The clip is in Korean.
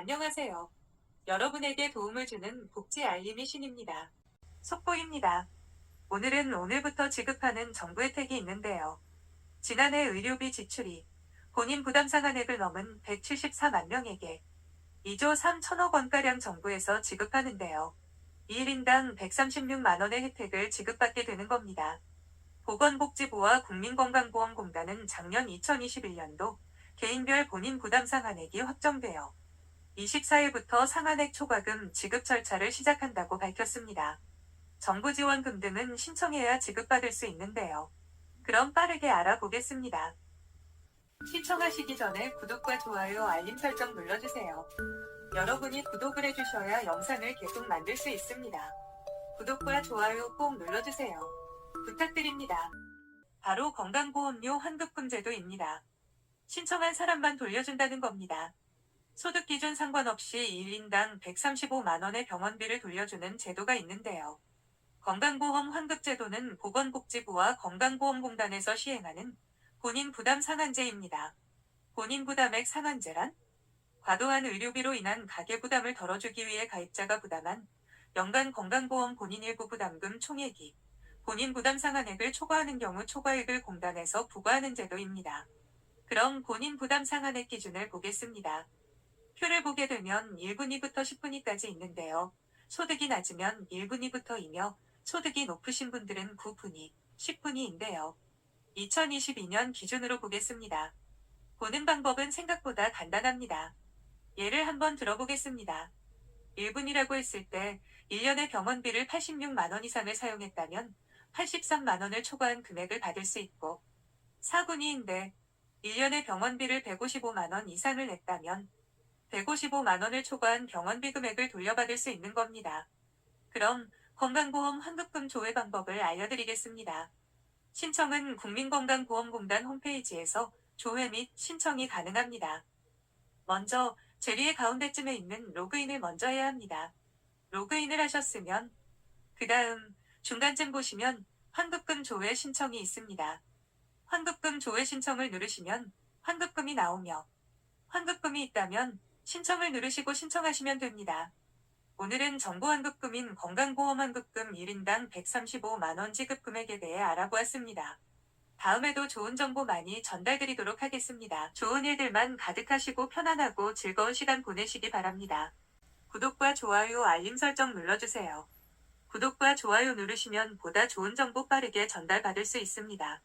안녕하세요. 여러분에게 도움을 주는 복지 알림이 신입니다. 속보입니다. 오늘은 오늘부터 지급하는 정부 혜택이 있는데요. 지난해 의료비 지출이 본인 부담 상한액을 넘은 174만 명에게 2조 3천억 원가량 정부에서 지급하는데요. 1인당 136만 원의 혜택을 지급받게 되는 겁니다. 보건복지부와 국민건강보험공단은 작년 2021년도 개인별 본인 부담 상한액이 확정되어 24일부터 상한액 초과금 지급 절차를 시작한다고 밝혔습니다. 정부 지원금 등은 신청해야 지급받을 수 있는데요. 그럼 빠르게 알아보겠습니다. 신청하시기 전에 구독과 좋아요, 알림 설정 눌러주세요. 여러분이 구독을 해주셔야 영상을 계속 만들 수 있습니다. 구독과 좋아요 꼭 눌러주세요. 부탁드립니다. 바로 건강보험료 환급금 제도입니다. 신청한 사람만 돌려준다는 겁니다. 소득 기준 상관없이 1인당 135만원의 병원비를 돌려주는 제도가 있는데요. 건강보험 환급제도는 보건복지부와 건강보험공단에서 시행하는 본인 부담 상한제입니다. 본인 부담액 상한제란? 과도한 의료비로 인한 가계 부담을 덜어주기 위해 가입자가 부담한 연간 건강보험 본인 일부 부담금 총액이 본인 부담 상한액을 초과하는 경우 초과액을 공단에서 부과하는 제도입니다. 그럼 본인 부담 상한액 기준을 보겠습니다. 표를 보게 되면 1분위부터 10분위까지 있는데요. 소득이 낮으면 1분위부터 2며 소득이 높으신 분들은 9분위, 10분위인데요. 2022년 기준으로 보겠습니다. 보는 방법은 생각보다 간단합니다. 예를 한번 들어보겠습니다. 1분이라고 했을 때 1년의 병원비를 86만원 이상을 사용했다면 83만원을 초과한 금액을 받을 수 있고 4분위인데 1년의 병원비를 155만원 이상을 냈다면 155만원을 초과한 병원비 금액을 돌려받을 수 있는 겁니다. 그럼 건강보험 환급금 조회 방법을 알려드리겠습니다. 신청은 국민건강보험공단 홈페이지에서 조회 및 신청이 가능합니다. 먼저 제리의 가운데쯤에 있는 로그인을 먼저 해야 합니다. 로그인을 하셨으면 그 다음 중간쯤 보시면 환급금 조회 신청이 있습니다. 환급금 조회 신청을 누르시면 환급금이 나오며 환급금이 있다면 신청을 누르시고 신청하시면 됩니다. 오늘은 정보 환급금인 건강보험 환급금 1인당 135만원 지급 금액에 대해 알아보았습니다. 다음에도 좋은 정보 많이 전달드리도록 하겠습니다. 좋은 일들만 가득하시고 편안하고 즐거운 시간 보내시기 바랍니다. 구독과 좋아요, 알림 설정 눌러주세요. 구독과 좋아요 누르시면 보다 좋은 정보 빠르게 전달받을 수 있습니다.